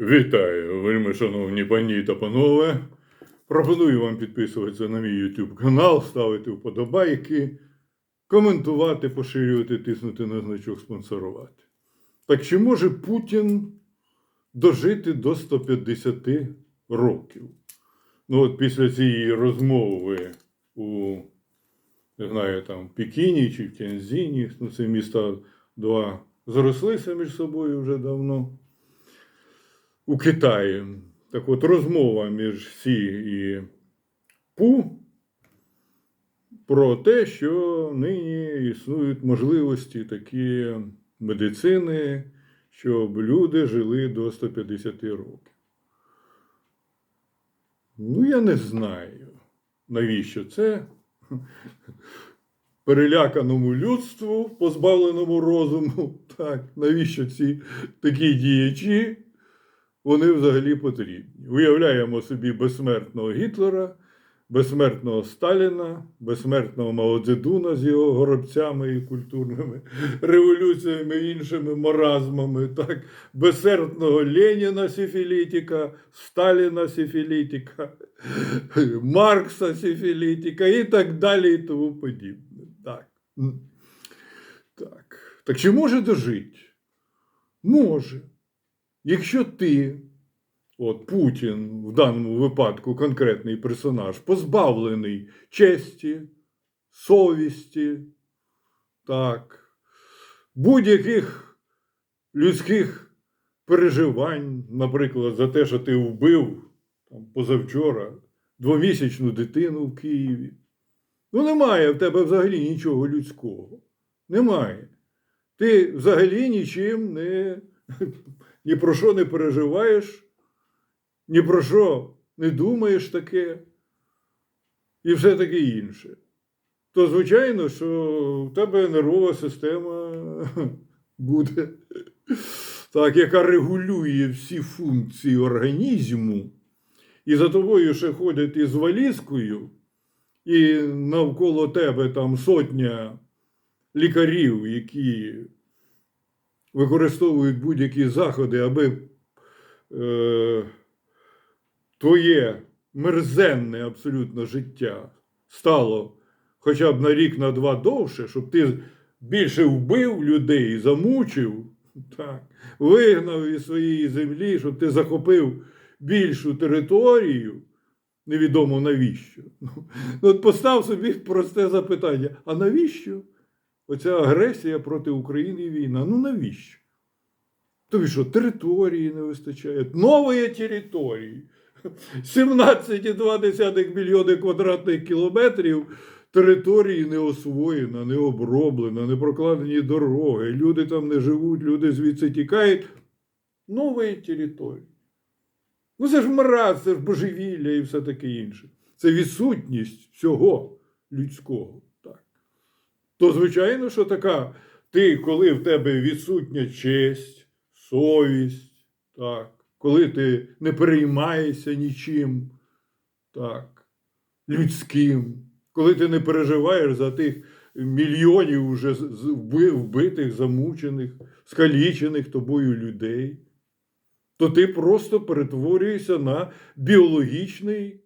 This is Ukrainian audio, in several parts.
Вітаю, вельми шановні пані та панове. Пропоную вам підписуватися на мій YouTube канал, ставити вподобайки, коментувати, поширювати, тиснути на значок спонсорувати. Так чи може Путін дожити до 150 років? Ну, от після цієї розмови у не знаю, там Пекіні чи в Тяньзіні, ну, це міста два зрослися між собою вже давно у Китаї. Так от розмова між Сі і Пу про те, що нині існують можливості такі медицини, щоб люди жили до 150 років. Ну, я не знаю, навіщо це переляканому людству, позбавленому розуму. Так, навіщо ці такі діячі? Вони взагалі потрібні. Уявляємо собі безсмертного Гітлера, безсмертного Сталіна, безсмертного Мао Цзедуна з його горобцями і культурними революціями, іншими маразмами, так, безсмертного Леніна Сифілітіка, Сталіна Сифілітіка, Маркса Сифілітіка і так далі і тому подібне. Так. Так. так чи може дожити? Може. Якщо ти, от Путін в даному випадку конкретний персонаж, позбавлений честі, совісті, так, будь-яких людських переживань, наприклад, за те, що ти вбив там, позавчора двомісячну дитину в Києві. Ну, немає в тебе взагалі нічого людського. Немає. Ти взагалі нічим не ні про що не переживаєш, ні про що не думаєш таке і все таке інше. То, звичайно, що в тебе нервова система буде, так, яка регулює всі функції організму, і за тобою ще ходять із валізкою, і навколо тебе там сотня лікарів, які використовують будь-які заходи, аби е, твоє мерзенне абсолютно життя стало хоча б на рік, на два довше, щоб ти більше вбив людей, замучив, так, вигнав із своєї землі, щоб ти захопив більшу територію. Невідомо навіщо. Ну, от постав собі просте запитання: а навіщо? Оця агресія проти України і війна. Ну навіщо? Тобі що, території не вистачає? Нової території. 17,2 мільйони квадратних кілометрів території не освоєна, не оброблена, не прокладені дороги. Люди там не живуть, люди звідси тікають. Нової території. Ну це ж мраз, це ж божевілля і все таке інше. Це відсутність всього людського то звичайно, що така, ти, коли в тебе відсутня честь, совість, так, коли ти не переймаєшся нічим, так, людським, коли ти не переживаєш за тих мільйонів уже вбитих, замучених, скалічених тобою людей, то ти просто перетворюєшся на біологічний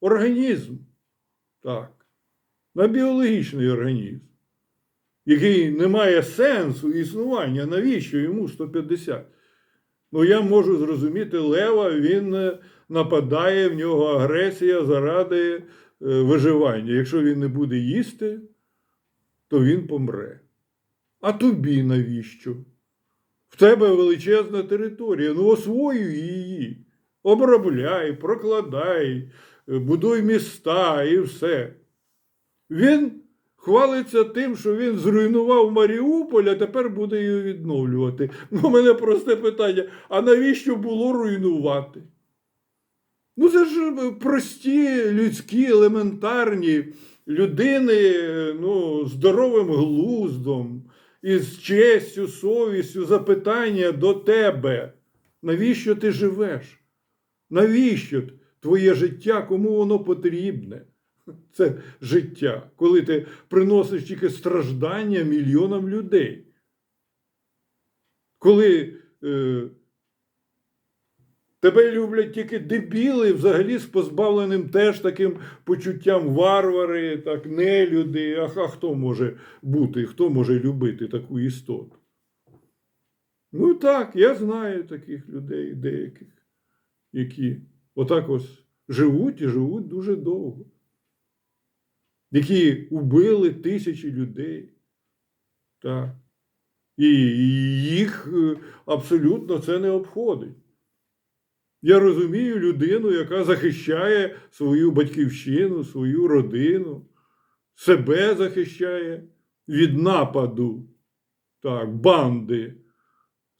організм. Так, на біологічний організм який не має сенсу існування, навіщо йому 150? Ну, я можу зрозуміти, Лева він е, нападає, в нього агресія заради е, виживання. Якщо він не буде їсти, то він помре. А тобі навіщо? В тебе величезна територія. Ну, освоюй її, обробляй, прокладай, е, будуй міста і все. Він хвалиться тим, що він зруйнував Маріуполь, а тепер буде його відновлювати. Ну, у мене просте питання: а навіщо було руйнувати? Ну, це ж прості, людські, елементарні людини ну, здоровим глуздом, із честю, совістю, запитання до тебе. Навіщо ти живеш? Навіщо твоє життя, кому воно потрібне? Це життя, коли ти приносиш тільки страждання мільйонам людей. Коли е, Тебе люблять тільки дебіли, взагалі з позбавленим теж таким почуттям варвари, так, нелюди. А, а хто може бути, хто може любити таку істоту? Ну так, я знаю таких людей деяких, які отак ось живуть і живуть дуже довго, які убили тисячі людей. Так. І їх е, абсолютно це не обходить. Я розумію людину, яка захищає свою батьківщину, свою родину, себе захищає від нападу так, банди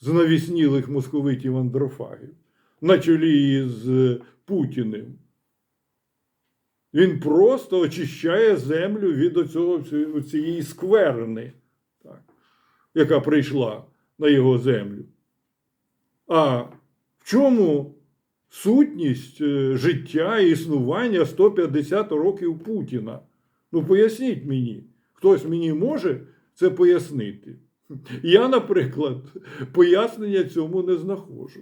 знавіснілих московитів андрофагів на чолі із е, Путіним. Він просто очищає землю від оцього, цієї скверни, так, яка прийшла на його землю. А в чому сутність е, життя і існування 150 років Путіна? Ну, поясніть мені, хтось мені може це пояснити. Я, наприклад, пояснення цьому не знаходжу.